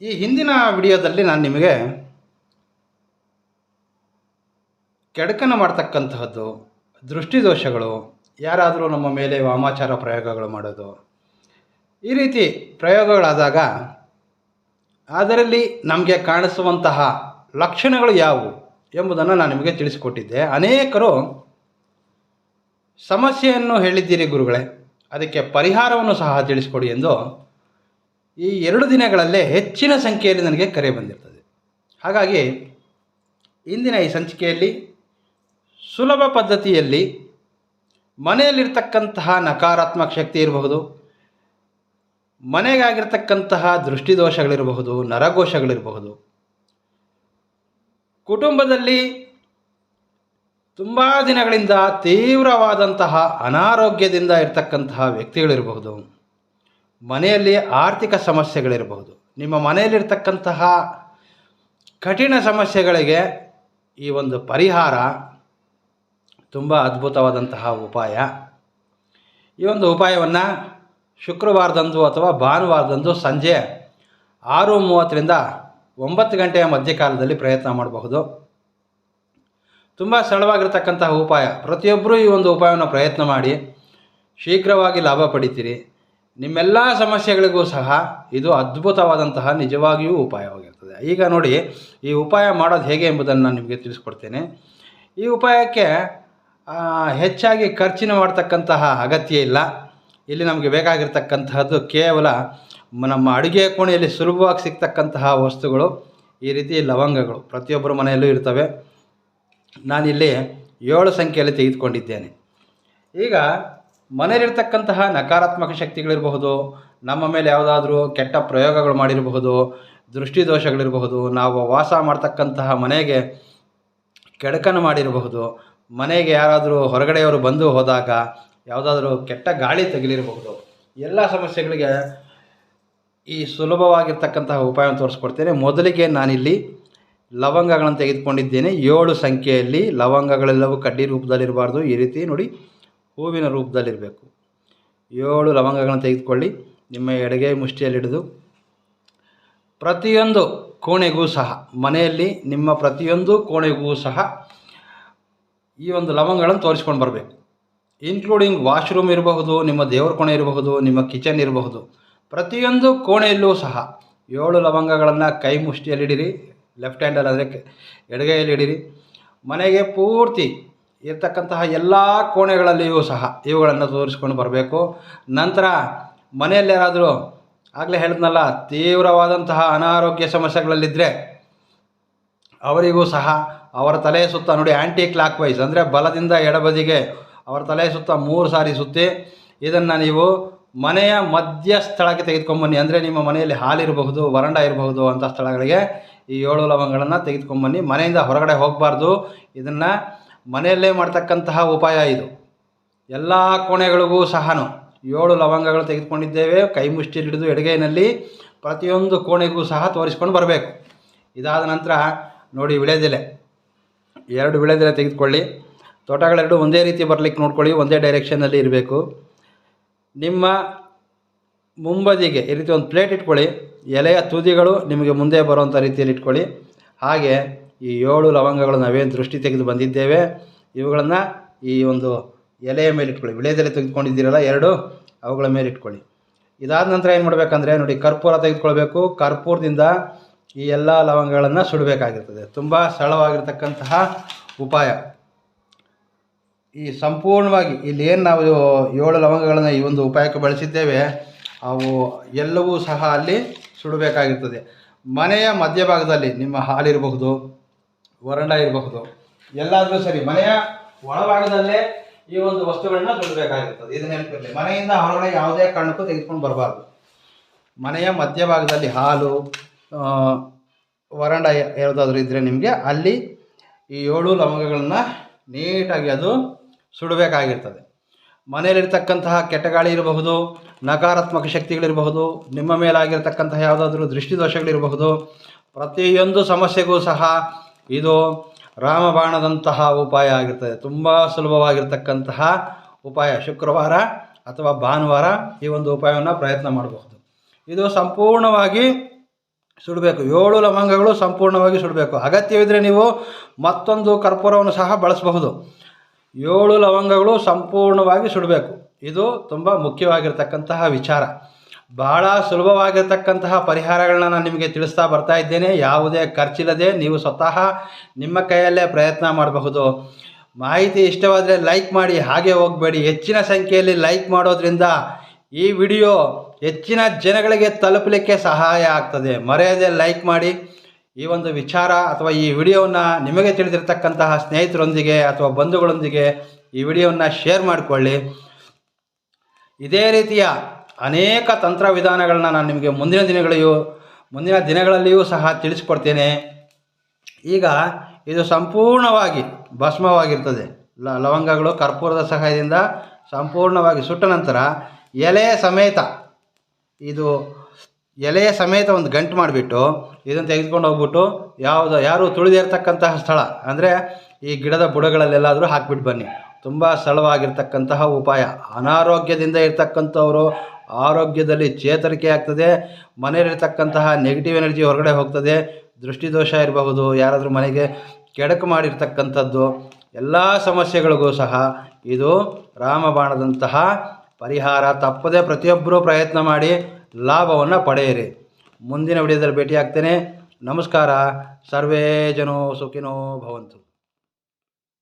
ಈ ಹಿಂದಿನ ವಿಡಿಯೋದಲ್ಲಿ ನಾನು ನಿಮಗೆ ಕೆಡಕನ ಮಾಡ್ತಕ್ಕಂತಹದ್ದು, ದೃಷ್ಟಿದೋಷಗಳು, ಯಾರಾದರೂ ನಮ್ಮ ಮೇಲೆ ವಾಮಾಚಾರ ಪ್ರಯೋಗಗಳು ಮಾಡೋದು, ಈ ರೀತಿ ಪ್ರಯೋಗಗಳಾದಾಗ ಅದರಲ್ಲಿ ನಮಗೆ ಕಾಣಿಸುವಂತಹ ಲಕ್ಷಣಗಳು ಯಾವುವು ಎಂಬುದನ್ನು ನಾನು ನಿಮಗೆ ತಿಳಿಸಿಕೊಟ್ಟಿದ್ದೆ. ಅನೇಕರು ಸಮಸ್ಯೆಯನ್ನು ಹೇಳಿದ್ದೀರಿ ಗುರುಗಳೇ, ಅದಕ್ಕೆ ಪರಿಹಾರವನ್ನು ಸಹ ತಿಳಿಸಿಕೊಡಿ ಎಂದು ಈ ಎರಡು ದಿನಗಳಲ್ಲೇ ಹೆಚ್ಚಿನ ಸಂಖ್ಯೆಯಲ್ಲಿ ನನಗೆ ಕರೆ ಬಂದಿರ್ತದೆ. ಹಾಗಾಗಿ ಇಂದಿನ ಈ ಸಂಚಿಕೆಯಲ್ಲಿ ಸುಲಭ ಪದ್ಧತಿಯಲ್ಲಿ ಮನೆಯಲ್ಲಿರ್ತಕ್ಕಂತಹ ನಕಾರಾತ್ಮಕ ಶಕ್ತಿ ಇರಬಹುದು, ಮನೆಗಾಗಿರ್ತಕ್ಕಂತಹ ದೃಷ್ಟಿದೋಷಗಳಿರಬಹುದು, ನರಘೋಷಗಳಿರಬಹುದು. ಕುಟುಂಬದಲ್ಲಿ ತುಂಬ ದಿನಗಳಿಂದ ತೀವ್ರವಾದಂತಹ ಅನಾರೋಗ್ಯದಿಂದ ಇರತಕ್ಕಂತಹ ವ್ಯಕ್ತಿಗಳಿರಬಹುದು. ಮನೆಯಲ್ಲಿ ಆರ್ಥಿಕ ಸಮಸ್ಯೆಗಳಿರಬಹುದು. ನಿಮ್ಮ ಮನೆಯಲ್ಲಿರ್ತಕ್ಕಂತಹ ಕಠಿಣ ಸಮಸ್ಯೆಗಳಿಗೆ ಈ ಒಂದು ಪರಿಹಾರ ತುಂಬ ಅದ್ಭುತವಾದಂತಹ ಉಪಾಯ. ಈ ಒಂದು ಉಪಾಯವನ್ನು ಶುಕ್ರವಾರದಂದು ಅಥವಾ ಭಾನುವಾರದಂದು ಸಂಜೆ ಆರು ಮೂವತ್ತರಿಂದ ಒಂಬತ್ತು ಗಂಟೆಯ ಮಧ್ಯಕಾಲದಲ್ಲಿ ಪ್ರಯತ್ನ ಮಾಡಬಹುದು. ತುಂಬ ಸರಳವಾಗಿರ್ತಕ್ಕಂತಹ ಉಪಾಯ. ಪ್ರತಿಯೊಬ್ಬರೂ ಈ ಒಂದು ಉಪಾಯವನ್ನು ಪ್ರಯತ್ನ ಮಾಡಿ ಶೀಘ್ರವಾಗಿ ಲಾಭ ಪಡಿತೀರಿ. ನಿಮ್ಮೆಲ್ಲ ಸಮಸ್ಯೆಗಳಿಗೂ ಸಹ ಇದು ಅದ್ಭುತವಾದಂತಹ ನಿಜವಾಗಿಯೂ ಉಪಾಯವಾಗಿರ್ತದೆ. ಈಗ ನೋಡಿ, ಈ ಉಪಾಯ ಮಾಡೋದು ಹೇಗೆ ಎಂಬುದನ್ನು ನಾನು ನಿಮಗೆ ತಿಳಿಸ್ಕೊಡ್ತೇನೆ. ಈ ಉಪಾಯಕ್ಕೆ ಹೆಚ್ಚಾಗಿ ಖರ್ಚಿನ ಮಾಡ್ತಕ್ಕಂತಹ ಅಗತ್ಯ ಇಲ್ಲ. ಇಲ್ಲಿ ನಮಗೆ ಬೇಕಾಗಿರ್ತಕ್ಕಂತಹದ್ದು ಕೇವಲ ನಮ್ಮ ಅಡುಗೆ ಕೋಣೆಯಲ್ಲಿ ಸುಲಭವಾಗಿ ಸಿಗ್ತಕ್ಕಂತಹ ವಸ್ತುಗಳು, ಈ ರೀತಿ ಲವಂಗಗಳು ಪ್ರತಿಯೊಬ್ಬರ ಮನೆಯಲ್ಲೂ ಇರ್ತವೆ. ನಾನಿಲ್ಲಿ ಏಳು ಸಂಖ್ಯೆಯಲ್ಲಿ ತೆಗೆದುಕೊಂಡಿದ್ದೇನೆ. ಈಗ ಮನೆಯಲ್ಲಿರ್ತಕ್ಕಂತಹ ನಕಾರಾತ್ಮಕ ಶಕ್ತಿಗಳಿರಬಹುದು, ನಮ್ಮ ಮೇಲೆ ಯಾವುದಾದ್ರೂ ಕೆಟ್ಟ ಪ್ರಯೋಗಗಳು ಮಾಡಿರಬಹುದು, ದೃಷ್ಟಿದೋಷಗಳಿರಬಹುದು, ನಾವು ವಾಸ ಮಾಡ್ತಕ್ಕಂತಹ ಮನೆಗೆ ಕೆಡಕನ್ನು ಮಾಡಿರಬಹುದು, ಮನೆಗೆ ಯಾರಾದರೂ ಹೊರಗಡೆಯವರು ಬಂದು ಹೋದಾಗ ಯಾವುದಾದ್ರೂ ಕೆಟ್ಟ ಗಾಳಿ ತೆಗಿಲಿರಬಹುದು. ಎಲ್ಲ ಸಮಸ್ಯೆಗಳಿಗೆ ಈ ಸುಲಭವಾಗಿರ್ತಕ್ಕಂತಹ ಉಪಾಯವನ್ನು ತೋರಿಸ್ಕೊಡ್ತೇನೆ. ಮೊದಲಿಗೆ ನಾನಿಲ್ಲಿ ಲವಂಗಗಳನ್ನು ತೆಗೆದುಕೊಂಡಿದ್ದೇನೆ. ಏಳು ಸಂಖ್ಯೆಯಲ್ಲಿ ಲವಂಗಗಳೆಲ್ಲವೂ ಕಡ್ಡಿ ರೂಪದಲ್ಲಿರಬಾರ್ದು. ಈ ರೀತಿ ನೋಡಿ ಹೂವಿನ ರೂಪದಲ್ಲಿರಬೇಕು. ಏಳು ಲವಂಗಗಳನ್ನು ತೆಗೆದುಕೊಳ್ಳಿ. ನಿಮ್ಮ ಎಡಗೈ ಮುಷ್ಟಿಯಲ್ಲಿ ಹಿಡಿದು ಪ್ರತಿಯೊಂದು ಕೋಣೆಗೂ ಸಹ, ಮನೆಯಲ್ಲಿ ನಿಮ್ಮ ಪ್ರತಿಯೊಂದು ಕೋಣೆಗೂ ಸಹ ಈ ಒಂದು ಲವಂಗಗಳನ್ನು ತೋರಿಸ್ಕೊಂಡು ಬರಬೇಕು. ಇನ್ಕ್ಲೂಡಿಂಗ್ ವಾಶ್ರೂಮ್ ಇರಬಹುದು, ನಿಮ್ಮ ದೇವ್ರ ಕೋಣೆ ಇರಬಹುದು, ನಿಮ್ಮ ಕಿಚನ್ ಇರಬಹುದು. ಪ್ರತಿಯೊಂದು ಕೋಣೆಯಲ್ಲೂ ಸಹ ಏಳು ಲವಂಗಗಳನ್ನು ಕೈ ಮುಷ್ಟಿಯಲ್ಲಿಡಿರಿ ಲೆಫ್ಟ್ ಹ್ಯಾಂಡಲ್ಲಿ ಅಂದರೆ ಎಡಗೈಯಲ್ಲಿ ಇಡಿರಿ ಮನೆಗೆ ಪೂರ್ತಿ ಇರ್ತಕ್ಕಂತಹ ಎಲ್ಲ ಕೋಣೆಗಳಲ್ಲಿಯೂ ಸಹ ಇವುಗಳನ್ನು ತೋರಿಸ್ಕೊಂಡು ಬರಬೇಕು. ನಂತರ ಮನೆಯಲ್ಲಿ ಯಾರಾದರೂ ಆಗಲೇ ಹೇಳಿದ್ನಲ್ಲ, ತೀವ್ರವಾದಂತಹ ಅನಾರೋಗ್ಯ ಸಮಸ್ಯೆಗಳಲ್ಲಿದ್ದರೆ ಅವರಿಗೂ ಸಹ ಅವರ ತಲೆಯ ಸುತ್ತ ನೋಡಿ ಆ್ಯಂಟಿ ಕ್ಲಾಕ್ ವೈಸ್ ಅಂದರೆ ಬಲದಿಂದ ಎಡಬದಿಗೆ ಅವರ ತಲೆಯ ಸುತ್ತ ಮೂರು ಸಾರಿ ಸುತ್ತಿ ಇದನ್ನು ನೀವು ಮನೆಯ ಮಧ್ಯ ಸ್ಥಳಕ್ಕೆ ತೆಗೆದುಕೊಂಬನ್ನಿ ಅಂದರೆ ನಿಮ್ಮ ಮನೆಯಲ್ಲಿ ಹಾಲಿರಬಹುದು, ವರಂಡ ಇರಬಹುದು ಅಂಥ ಸ್ಥಳಗಳಿಗೆ ಈ ಏಳು ಲವಂಗಗಳನ್ನು ತೆಗೆದುಕೊಂಬನ್ನಿ ಮನೆಯಿಂದ ಹೊರಗಡೆ ಹೋಗಬಾರ್ದು. ಇದನ್ನು ಮನೆಯಲ್ಲೇ ಮಾಡ್ತಕ್ಕಂತಹ ಉಪಾಯ ಇದು. ಎಲ್ಲ ಕೋಣೆಗಳಿಗೂ ಸಹ ಏಳು ಲವಂಗಗಳು ತೆಗೆದುಕೊಂಡಿದ್ದೇವೆ. ಕೈ ಮುಷ್ಟಿಯಲ್ಲಿ ಹಿಡಿದು ಎಡಗೈನಲ್ಲಿ ಪ್ರತಿಯೊಂದು ಕೋಣೆಗೂ ಸಹ ತೋರಿಸ್ಕೊಂಡು ಬರಬೇಕು. ಇದಾದ ನಂತರ ನೋಡಿ ವಿಳೆದೆಲೆ. ಎರಡು ವಿಳೆದೆಲೆ ತೆಗೆದುಕೊಳ್ಳಿ. ತೋಟಗಳೆರಡು ಒಂದೇ ರೀತಿ ಬರಲಿಕ್ಕೆ ನೋಡ್ಕೊಳ್ಳಿ. ಒಂದೇ ಡೈರೆಕ್ಷನಲ್ಲಿ ಇರಬೇಕು. ನಿಮ್ಮ ಮುಂಬದಿಗೆ ಈ ರೀತಿ ಒಂದು ಪ್ಲೇಟ್ ಇಟ್ಕೊಳ್ಳಿ. ಎಲೆಯ ತುದಿಗಳು ನಿಮಗೆ ಮುಂದೆ ಬರುವಂಥ ರೀತಿಯಲ್ಲಿ ಇಟ್ಕೊಳ್ಳಿ. ಹಾಗೆ ಈ ಏಳು ಲವಂಗಗಳು ನಾವೇನು ದೃಷ್ಟಿ ತೆಗೆದು ಬಂದಿದ್ದೇವೆ, ಇವುಗಳನ್ನು ಈ ಒಂದು ಎಲೆಯ ಮೇಲೆ ಇಟ್ಕೊಳ್ಳಿ. ವಿಳೆದೆಲೆ ತೆಗೆದುಕೊಂಡಿದ್ದೀರಲ್ಲ, ಎರಡು ಅವುಗಳ ಮೇಲೆ ಇಟ್ಕೊಳ್ಳಿ. ಇದಾದ ನಂತರ ಏನು ಮಾಡಬೇಕಂದ್ರೆ, ನೋಡಿ, ಕರ್ಪೂರ ತೆಗೆದುಕೊಳ್ಬೇಕು. ಕರ್ಪೂರದಿಂದ ಈ ಎಲ್ಲ ಲವಂಗಗಳನ್ನು ಸುಡಬೇಕಾಗಿರ್ತದೆ. ತುಂಬ ಸರಳವಾಗಿರ್ತಕ್ಕಂತಹ ಉಪಾಯ. ಈ ಸಂಪೂರ್ಣವಾಗಿ ಇಲ್ಲಿ ಏನು ನಾವು ಏಳು ಲವಂಗಗಳನ್ನು ಈ ಒಂದು ಉಪಾಯಕ್ಕೆ ಬಳಸಿದ್ದೇವೆ, ಅವು ಎಲ್ಲವೂ ಸಹ ಅಲ್ಲಿ ಸುಡಬೇಕಾಗಿರ್ತದೆ. ಮನೆಯ ಮಧ್ಯಭಾಗದಲ್ಲಿ ನಿಮ್ಮ ಹಾಲಿರಬಹುದು ವರಂಡ ಇರಬಹುದು. ಎಲ್ಲಾದರೂ ಸರಿ, ಮನೆಯ ಒಳಭಾಗದಲ್ಲೇ ಈ ಒಂದು ವಸ್ತುಗಳನ್ನ ಸುಡಬೇಕಾಗಿರ್ತದೆ ಇದು ನೆನಪಿರಲಿ. ಮನೆಯಿಂದ ಹೊರಗಡೆ ಯಾವುದೇ ಕಾರಣಕ್ಕೂ ತೆಗೆದುಕೊಂಡು ಬರಬಾರ್ದು. ಮನೆಯ ಮಧ್ಯಭಾಗದಲ್ಲಿ ಹಾಲು ವರಂಡ ಯಾವುದಾದ್ರೂ ಇದ್ದರೆ ನಿಮಗೆ ಅಲ್ಲಿ ಈ ಏಳು ಲವಂಗಗಳನ್ನ ನೀಟಾಗಿ ಅದು ಸುಡಬೇಕಾಗಿರ್ತದೆ. ಮನೆಯಲ್ಲಿರ್ತಕ್ಕಂತಹ ಗಾಳಿ ಇರಬಹುದು, ನಕಾರಾತ್ಮಕ ಶಕ್ತಿಗಳಿರಬಹುದು, ನಿಮ್ಮ ಮೇಲಾಗಿರ್ತಕ್ಕಂತಹ ಯಾವುದಾದ್ರೂ ದೃಷ್ಟಿದೋಷಗಳಿರಬಹುದು, ಪ್ರತಿಯೊಂದು ಸಮಸ್ಯೆಗೂ ಸಹ ಇದು ರಾಮಬಾಣದಂತಹ ಉಪಾಯ ಆಗಿರ್ತದೆ. ತುಂಬ ಸುಲಭವಾಗಿರ್ತಕ್ಕಂತಹ ಉಪಾಯ. ಶುಕ್ರವಾರ ಅಥವಾ ಭಾನುವಾರ ಈ ಒಂದು ಉಪಾಯವನ್ನು ಪ್ರಯತ್ನ ಮಾಡಬಹುದು. ಇದು ಸಂಪೂರ್ಣವಾಗಿ ಸುಡಬೇಕು. ಏಳು ಲವಂಗಗಳು ಸಂಪೂರ್ಣವಾಗಿ ಸುಡಬೇಕು. ಅಗತ್ಯವಿದ್ದರೆ ನೀವು ಮತ್ತೊಂದು ಕರ್ಪೂರವನ್ನು ಸಹ ಬಳಸಬಹುದು. ಏಳು ಲವಂಗಗಳು ಸಂಪೂರ್ಣವಾಗಿ ಸುಡಬೇಕು. ಇದು ತುಂಬ ಮುಖ್ಯವಾಗಿರ್ತಕ್ಕಂತಹ ವಿಚಾರ. ಬಹಳ ಸುಲಭವಾಗಿರ್ತಕ್ಕಂತಹ ಪರಿಹಾರಗಳನ್ನ ನಾನು ನಿಮಗೆ ತಿಳಿಸ್ತಾ ಬರ್ತಾ ಇದ್ದೇನೆ. ಯಾವುದೇ ಖರ್ಚಿಲ್ಲದೆ ನೀವು ಸ್ವತಃ ನಿಮ್ಮ ಕೈಯಲ್ಲೇ ಪ್ರಯತ್ನ ಮಾಡಬಹುದು. ಮಾಹಿತಿ ಇಷ್ಟವಾದರೆ ಲೈಕ್ ಮಾಡಿ, ಹಾಗೆ ಹೋಗಬೇಡಿ. ಹೆಚ್ಚಿನ ಸಂಖ್ಯೆಯಲ್ಲಿ ಲೈಕ್ ಮಾಡೋದ್ರಿಂದ ಈ ವಿಡಿಯೋ ಹೆಚ್ಚಿನ ಜನಗಳಿಗೆ ತಲುಪಲಿಕ್ಕೆ ಸಹಾಯ ಆಗ್ತದೆ. ಮರೆಯದೆ ಲೈಕ್ ಮಾಡಿ. ಈ ಒಂದು ವಿಚಾರ ಅಥವಾ ಈ ವಿಡಿಯೋವನ್ನು ನಿಮಗೆ ತಿಳಿದಿರ್ತಕ್ಕಂತಹ ಸ್ನೇಹಿತರೊಂದಿಗೆ ಅಥವಾ ಬಂಧುಗಳೊಂದಿಗೆ ಈ ವಿಡಿಯೋವನ್ನು ಶೇರ್ ಮಾಡಿಕೊಳ್ಳಿ. ಇದೇ ರೀತಿಯ ಅನೇಕ ತಂತ್ರ ವಿಧಾನಗಳನ್ನ ನಾನು ನಿಮಗೆ ಮುಂದಿನ ದಿನಗಳಿಯೂ ಮುಂದಿನ ದಿನಗಳಲ್ಲಿಯೂ ಸಹ ತಿಳಿಸ್ಕೊಡ್ತೇನೆ. ಈಗ ಇದು ಸಂಪೂರ್ಣವಾಗಿ ಭಸ್ಮವಾಗಿರ್ತದೆ. ಲ, ಲವಂಗಗಳು ಕರ್ಪೂರದ ಸಹಾಯದಿಂದ ಸಂಪೂರ್ಣವಾಗಿ ಸುಟ್ಟ ನಂತರ ಎಲೆ ಸಮೇತ, ಇದು ಎಲೆಯ ಸಮೇತ ಒಂದು ಗಂಟು ಮಾಡಿಬಿಟ್ಟು ಇದನ್ನು ತೆಗೆದುಕೊಂಡು ಹೋಗ್ಬಿಟ್ಟು ಯಾವುದು, ಯಾರು ತುಳಿದಿರ್ತಕ್ಕಂತಹ ಸ್ಥಳ, ಅಂದರೆ ಈ ಗಿಡದ ಬುಡಗಳಲ್ಲೆಲ್ಲಾದರೂ ಹಾಕ್ಬಿಟ್ಟು ಬನ್ನಿ. ತುಂಬ ಸರಳವಾಗಿರ್ತಕ್ಕಂತಹ ಉಪಾಯ. ಅನಾರೋಗ್ಯದಿಂದ ಇರ್ತಕ್ಕಂಥವರು ಆರೋಗ್ಯದಲ್ಲಿ ಚೇತರಿಕೆ ಆಗ್ತದೆ, ಮನೆಯಲ್ಲಿರ್ತಕ್ಕಂತಹ ನೆಗೆಟಿವ್ ಎನರ್ಜಿ ಹೊರಗಡೆ ಹೋಗ್ತದೆ, ದೃಷ್ಟಿದೋಷ ಇರಬಹುದು, ಯಾರಾದರೂ ಮನೆಗೆ ಕೆಡಕು ಮಾಡಿರ್ತಕ್ಕಂಥದ್ದು, ಎಲ್ಲ ಸಮಸ್ಯೆಗಳಿಗೂ ಸಹ ಇದು ರಾಮಬಾಣದಂತಹ ಪರಿಹಾರ. ತಪ್ಪದೆ ಪ್ರತಿಯೊಬ್ಬರೂ ಪ್ರಯತ್ನ ಮಾಡಿ ಲಾಭವನ್ನು ಪಡೆಯಿರಿ. ಮುಂದಿನ ವಿಡಿಯೋದಲ್ಲಿ ಭೇಟಿಯಾಗ್ತೇನೆ. ನಮಸ್ಕಾರ. ಸರ್ವೇ ಜನೋ ಸುಖಿನೋ ಭವಂತು.